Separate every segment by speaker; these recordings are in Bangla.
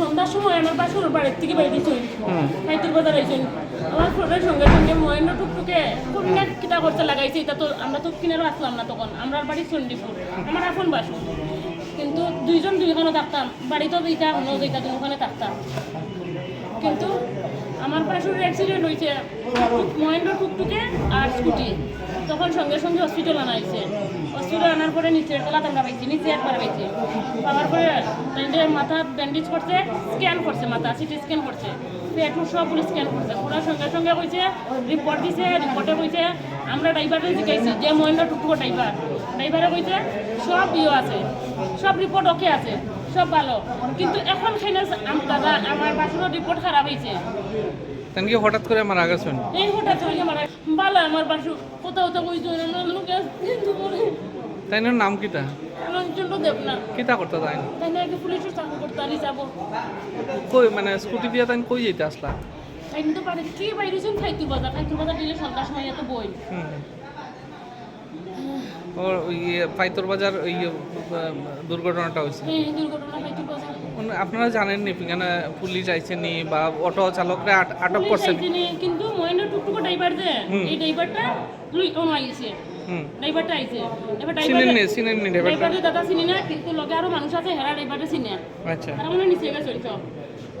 Speaker 1: সন্ধ্যার সময় আমার বাসুর বাড়ির থেকে
Speaker 2: হুম।
Speaker 1: খাইতুর বাজার আইছেন আমার ফোনের সঙ্গে সঙ্গে মহেন্দ্র টুকটুকে কন্যা কিতা করতে লাগাইছে এটা তো আমরা তো কিনারও আসলাম না তখন। আমরা বাড়ি চণ্ডীপুর। আমার এখন বাসু। কিন্তু দুইজন দুইখানে থাকতাম। বাড়িতেও দিতা ওখানেও যেটা ওখানে থাকতাম। কিন্তু আমার বাসুর অ্যাক্সিডেন্ট হয়েছে মহেন্দ্র, টুকটুকে আর স্কুটি। তখন সঙ্গে সঙ্গে হসপিটাল আনা হয়েছে। হসপিটাল আনার পরে নিচের তলাতে আমরা পাইছি, নিচে একবার পাইছি। পাওয়ার পরে মাথা ব্যান্ডেজ করছে স্ক্যান করছে মাথা সিটি স্ক্যান করছে। পেটু সবগুলো স্ক্যান করছে। পুরো সঙ্গে সঙ্গে কইছে রিপোর্ট দিছে রিপোর্টে কইছে, আমরা ড্রাইভারে জিজ্ঞাসি যে মহেন্দ্র টুকটুকো ড্রাইভার ড্রাইভারে কইছে, সব ইয়ে আছে, সব রিপোর্ট ওকে আছে। সব ভালো। কিন্তু এখন খেলে দাদা আমার বাসুরের রিপোর্ট খারাপ হয়েছে।
Speaker 2: তেন কি হঠাৎ করে মারা গেছেন?
Speaker 1: এই হঠাৎ হয়ে মারা ভালো আমার বাসু কোথাও তো কইতো না লোকে
Speaker 2: তাই নাম কিটা
Speaker 1: লোকজন দেব না
Speaker 2: কিতা করতে তাই?
Speaker 1: তাই না পুলিশের চাকরি করতে আনি যাব।
Speaker 2: কই মানে স্কুটি দিয়ে তাই কই যেতে আসলা?
Speaker 1: তাই তো পারে কি বাইরেছেন খাইতে বাজার খাইতে বাজার দিলে সন্ধ্যার সময় এত বই।
Speaker 2: ওর ওই ইয়ে পাইতর বাজার ওই ইয়ে, দুর্ঘটনাটা হয়েছে। আপনারা জানেন নি এখানে পুলিশ আইছেনি বা অটো চালকরা আট- আটক করছেন?
Speaker 1: কিন্তু মহেন্দ্র টুকটুকো ড্রাইভার যে
Speaker 2: হুম।
Speaker 1: এই ড্রাইভারটা লুই অন আইছে। ড্রাইভারটা আইছে। এবার ড্রাইভার
Speaker 2: নি ড্রাইভারটা
Speaker 1: ড্রাইভারের দাদা চিনি না কিন্তু লগে আরও মানুষ আছে হেরা ড্রাইভারে চিনে।
Speaker 2: আচ্ছা।
Speaker 1: তারা মনে নিচে গেছে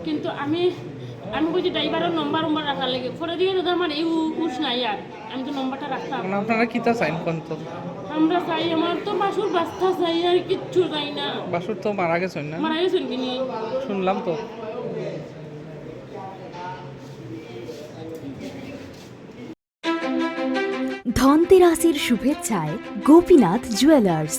Speaker 1: কিন্তু আমি আমি বলছি ড্রাইভারের নম্বর নম্বর রাখার লাগে। পরে দিয়ে দাদা আমার এই উস নাই আর। আমি তো নম্বরটা রাখতাম।
Speaker 2: মানে আপনারা কিতা চাইন কোন তো?
Speaker 1: আমরা চাই আমার তো বাসুর বাস্তা চাই আর কিচ্ছু চাই না।
Speaker 2: বাসুর তো মারা গেছেন না?
Speaker 1: মারা গেছেন কিনি
Speaker 2: শুনলাম তো।
Speaker 3: ধনতেরাসের শুভেচ্ছায় গোপীনাথ জুয়েলার্স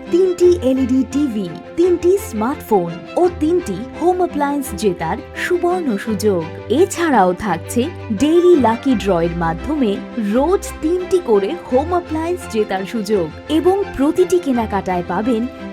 Speaker 3: তিনটি এলইডি টিভি, তিনটি স্মার্টফোন ও তিনটি হোম অ্যাপ্লায়েন্স জেতার সুবর্ণ সুযোগ। এছাড়াও থাকছে ডেইলি লাকি ড্রয়ের মাধ্যমে রোজ তিনটি করে হোম অ্যাপ্লায়েন্স জেতার সুযোগ এবং প্রতিটি কেনাকাটায় পাবেন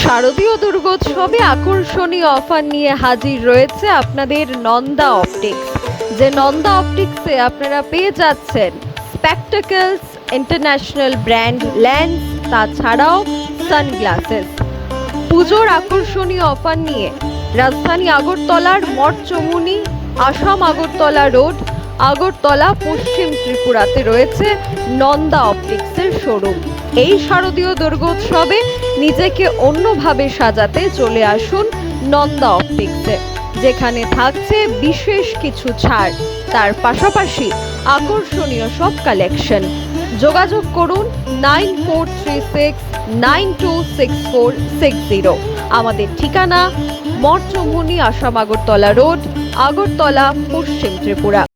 Speaker 4: শারদীয় দুর্গোৎসবে আকর্ষণীয় অফার নিয়ে হাজির রয়েছে আপনাদের নন্দা অপটিক্স। যে নন্দা অপটিক্সে আপনারা পেয়ে যাচ্ছেন স্পেকটাকলস, ইন্টারন্যাশনাল ব্র্যান্ড লেন্স তাছাড়াও সানগ্লাসেস। পুজোর আকর্ষণীয় অফার নিয়ে রাজধানী আগরতলার মঠ চমুনি আসাম আগরতলা রোড আগরতলা, পশ্চিম ত্রিপুরাতে রয়েছে নন্দা অপটিক্সের শোরুম। এই শারদীয় দুর্গোৎসবে নিজেকে অন্যভাবে সাজাতে চলে আসুন নন্দা অপটিক্সে, যেখানে থাকছে বিশেষ কিছু ছাড়। তার পাশাপাশি আকর্ষণীয় সব কালেকশন। যোগাযোগ করুন nine four three six nine two six four six zero. আমাদের ঠিকানা মঠ চৌমুনি আসাম আগরতলা রোড, আগরতলা, পশ্চিম ত্রিপুরা।